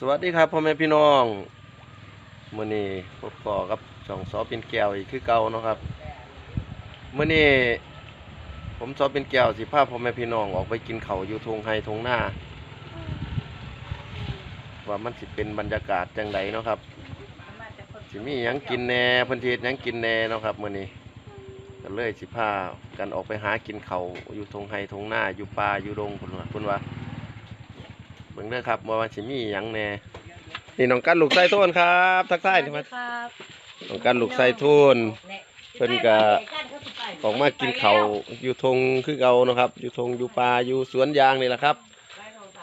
สวัสดีครับพ่อแม่พี่น้องมื่อนี้พบต่อกับช่องซอเป็นแก้วอีกคือเก่าเนาะครับมื่อนี้ผมซอเป็นแก้วสิพาพ่อแม่พี่น้องออกไปกินเขาวอยู่ทงไฮทงหน้า ว่ามันสิเป็นบรรยากาศจังไดเนาะครับสิมีหยังกินแหน่เพันเทศยังกินแหน่เนาะครับมื่อนี้ก็เลยสิพากันออกไปหากินเขาวอยู่ทงไฮทงหน้าอยู่ป่าอยู่ดงคุณว่าคุณว่า เบิ่งเด้อครับว่ามันสิมีหยังแหน่นี่น้องกันลูกไส้ทุนครับ ทักทายนี่คมารับน้องกันลูกไส้ทุนเพิ่นก็ออกมากินเขาวอยู่ทงคือเก่าเนาะครับ อยู่ทงอยู่ป่าอยู่สวนยางนี่แหละครับ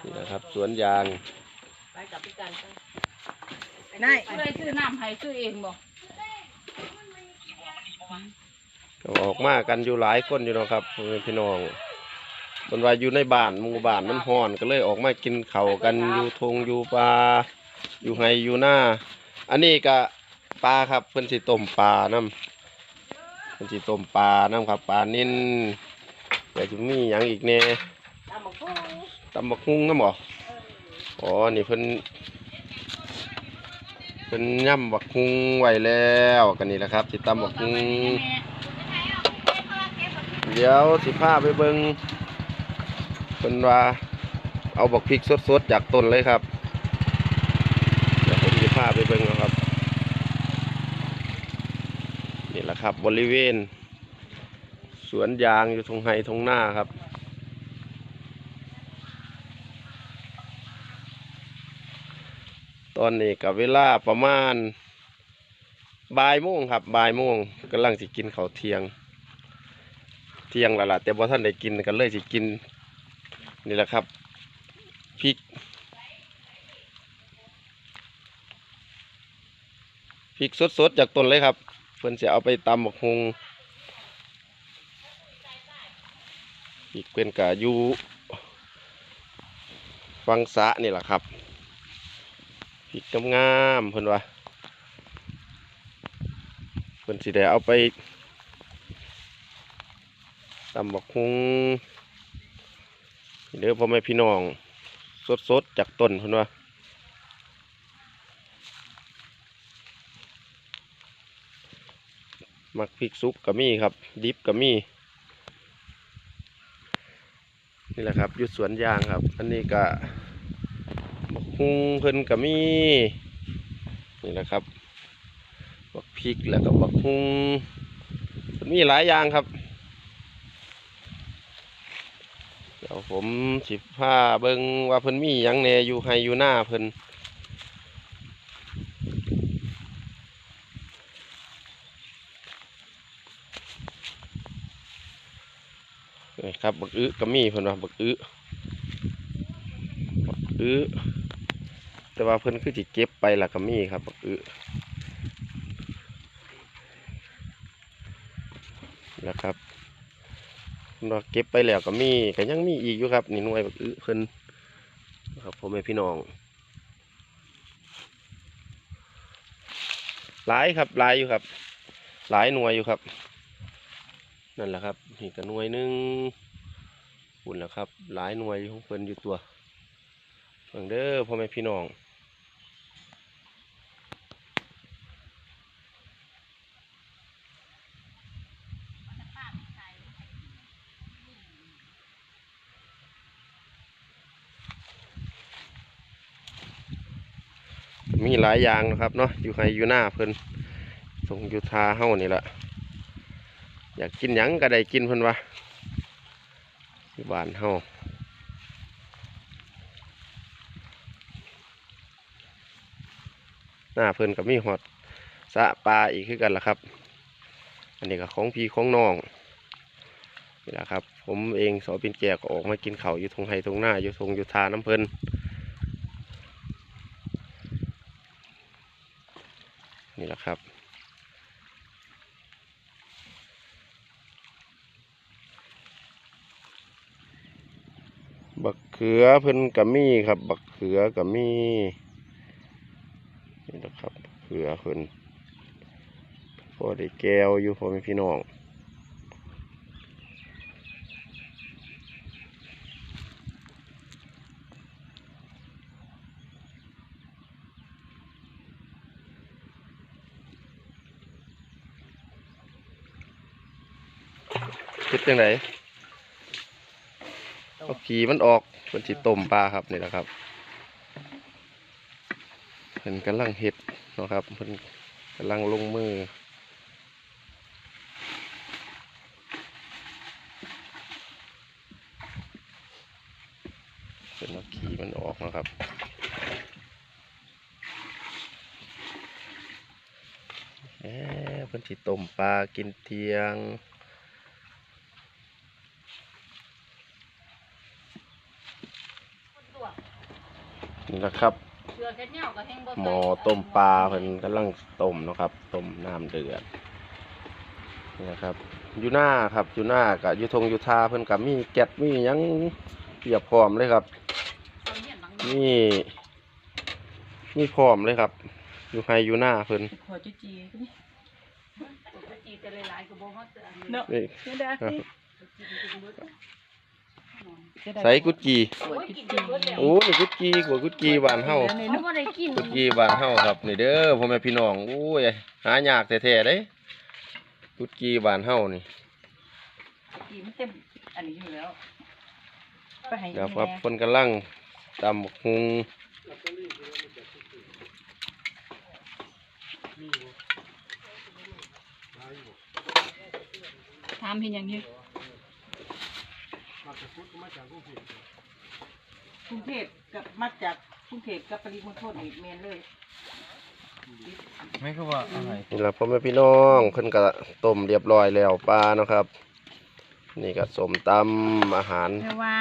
นี่แหละครับ สวนยางไปกับพี่กันนายเลยซื้อน้ำให้ซื้อเองบ่ก็ออกมากันอยู่หลายคนอยู่เนาะครับพ่อแม่พี่น้อง เพิ่นว่าอยู่ในบ้านหมู่บ้านมันฮ้อนก็เลยออกมากินเขาวกันอยู่ทงอยู่ป่าอยู่ไห้อยู่หน้า อันนี้ก็ปลาครับเพิ่นสิต้มปลาน้ำเพิ่นสิต้มปลาน้ำครับปลานิ่นแต่จะมีหยังอีกแน่ตำบักหุ่งน้ำบ่อ๋อนี่เพิ่นเพิ่นย่ำบักหุ่งไว้แล้วกันนี่แหละครับสิตำบักหุ่งเดี๋ยวสิพาไปเบิ่ง เพิ่นว่าเอาบักพริกสดๆจากต้นเลยครับเดี๋ยวผมสิพาไปเบิ่งเอาครับ นี่แหละครับบริเวณ สวนยางอยู่ตรงไฮตรงหน้าครับตอนนี้กับเวลาประมาณบ่ายโมงครับบ่ายโมงกำลังสิกินข้าวเที่ยง เที่ยงแล้วล่ะแต่พอท่านได้กินกันเลยสิกิน นี่แหละครับพริกพริกสดๆจากต้นเลยครับ เพิ่อนจะเอาไปตำบักฮุงอีกเป็นกะอยู่ฟังสะนี่แหละครับพริกงามๆเพิ่อนว่าเพิ่อนสิได้เอาไปตำบักฮุงนี่ เด้อพ่อแม่พี่น้อง สดๆจากต้นเพิ่นว่ามักพริกซุปก็มีครับ ดิบก็มีนี่แหละครับยู่สวนยางครับ อันนี้ก็บักฮุงเพิ่นก็มีนี่แหละครับบักพริกแล้วก็บักฮุงเพิ่นมีหลายอย่างครับ เดี๋ยวผมสิพาเบิงว่าเพิ่นมียังแนอยู่ให้อยู่หน้าเพิ่นนี่ครับบักอื้อก็มีเพิ่นว่าบักอื้อบักอื้อแต่ว่าเพิ่นคือสิเก็บไปล่ะก็มีครับบักอื้อนะครับ เพิ่นว่าเก็บไปแล้วก็มีก็ยังมีอีกอยู่ครับนี่หน่วยบักอื้อเพิ่นนะครับพ่อแม่พี่น้องหลายครับหลายอยู่ครับ หลายหน่วยอยู่ครับ นั่นแหละครับนี่ก็หน่วยหนึ่งหุ่นแหละครับ หลายหน่วยของเพิ่นอยู่ตัวเบิ่งเด้อพ่อแม่พี่น้อง มีหลายอย่างนะครับเนาะอยู่ไฮอยู่หน้าเพิ่นส่งอยู่ทาเฮ้านี่แหละอยากกินหยังก็ได้กินเพิ่นวะอยู่บ้านเฮาหน้าเพิ่นก็มีหอดสะปลาอีกคือกันล่ะครับ อันนี้ก็ของพี่ของน้องนี่แหละครับ ผมเองสอเป็นแกก็ออกมากินเข้าอยู่ทงไฮทงหน้าอยู่ทงอยู่ทาน้ำเพิ่น นี่แหละครับ บักเขือเพิ่นกะมีครับ บักเขือกะมีนี่แหละครับเขือเพิ่นพอได้แก้วอยู่พอมีพี่น้อง คิดจังไดเอาขี่มันออกเพิ่นสิต้มปลาครับนี่แหละครับเพิ่นกำลังเฮ็ดนะครับเพิ่นกำลังลงมือเป็นเอาขี่มันออกนะครับแหมเพิ่นสิต้มปลากินเทียง นี่แหละครับเชือแค่เนี้ยก็แห้งบ่หม้อต้มปลาเพิ่นกำลังต้มเนาะครับ ต้มน้ำเดือดนี่นะครับอยู่หน้าครับอยู่หน้ากับอยู่ทงอยู่ทาเพิ่นกับมีแก๊สมีหยังเพียบพร้อมเลยครับเอาเหี้ยนบางมีมีพร้อมเลยครับ อยู่ไฮอยู่หน้าเพิ่นขอจุจีปกติแต่หลายๆก็บ่ฮอดอันนี้เนาะนี่เดี๋ยวได้ ใส่กุดกีโอ้ยกินจนเบิดแล้วโอ้นี่กุดกีกว่ากุดกีบ้านเฮาเขาบ่ได้กินกุดกีบ้านเฮาครับนี่เด้อพ่อแม่พี่น้องโอ้ยหายากแท้ๆเด้กุดกีบ้านเฮานี่จีมันเต็มอันนี้อยู่แล้วไปให้เดี๋ยวคแม่รับเพิ่นกำลังตำบักหุง ถามเห็นหยังอยู่กรุงเทพกับมาจากกรุงเทพกับปริมณฑลอีกเมนเลยไม่ก็ว่าอะไรนี่ล่ะพ่อแม่พี่น้องเพิ่นก็ต้มเรียบร้อยแล้วปลาเนาะครับ นี่ก็สมตำอาหารแม่ว่า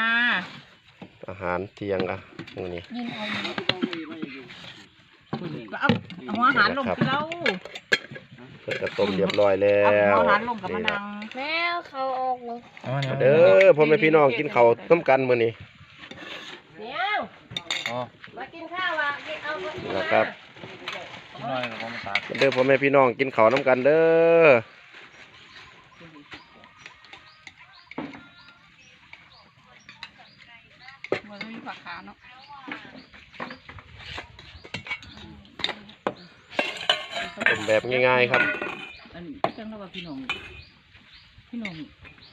อาหารเที่ยงอะมื้อนี้ ยินเอาอยู่ก็เอาเอาหัวอาหารลงคือเรา เพิ่นก็ต้มเรียบร้อยแล้เอาวหัวอาหารลงกับมะนาวแล้วเขาออกมาเอามาเนี่ยเด้อพ่อแม่พี่น้องกินข้าวร่วมกันมื้อนี้เดี๋ยวอ๋อมากินข้าวอะกินเอามานี่ล่ะครับ กินหน่อยกับผมตากเด้อพ่อแม่พี่น้องกินข้าวน้ำกันเด้อ บ่ได้มีผักขาเนาะ ต้ม แบบง่าย ๆ ครับ อันนี้จังแล้วว่าพี่น้อง พี่น้อง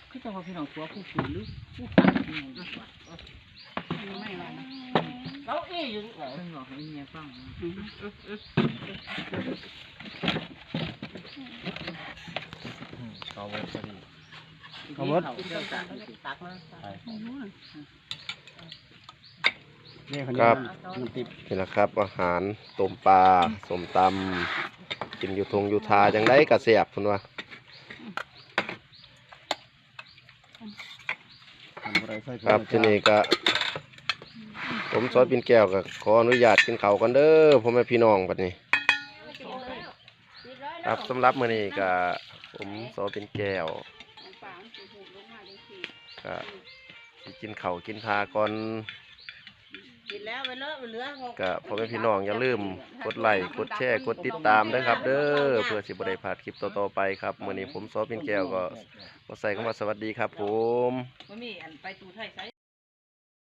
คือจังว่าพี่น้องตัวผู้สูงหรือผู้สูงพี่น้องดีกว่าไม่ว่านะเขาเอ้ยอยู่เพิ่งบอกให้เมียฟังนะอืมเขาเวิร์ดพอดีเขาเบิดเจ้าตักตักมาครับนี่แหละครับ อาหารต้มปลาสมตำ กินอยู่ทงอยู่ทาจังได้กระเสียบพุ่นว่าครับที่นี่ก็ ผมซอยปินแก้วก็ขออนุญาตกินข้าวกันเด้อพ่อแม่พี่น้องบัดนี้ ครับสำหรับมื้อนี้ก็ผมซอปินแก้วก็สิกินข้าวกินทาก่อนกิน แล้วไปเลอะไปเหลือก็พ่อแม่พี่น้องอย่าลืมกดไลค์กดแชร์กดติดตามด้วยครับ เด้อเพื่อสิบ่ได้พลาดคลิปต่อๆไปครับมื้อนี้ผมซอปินแก้วก็ขอใส่คำว่าสวัสดีครับ ผม มันมีอันไปตูไทยไซ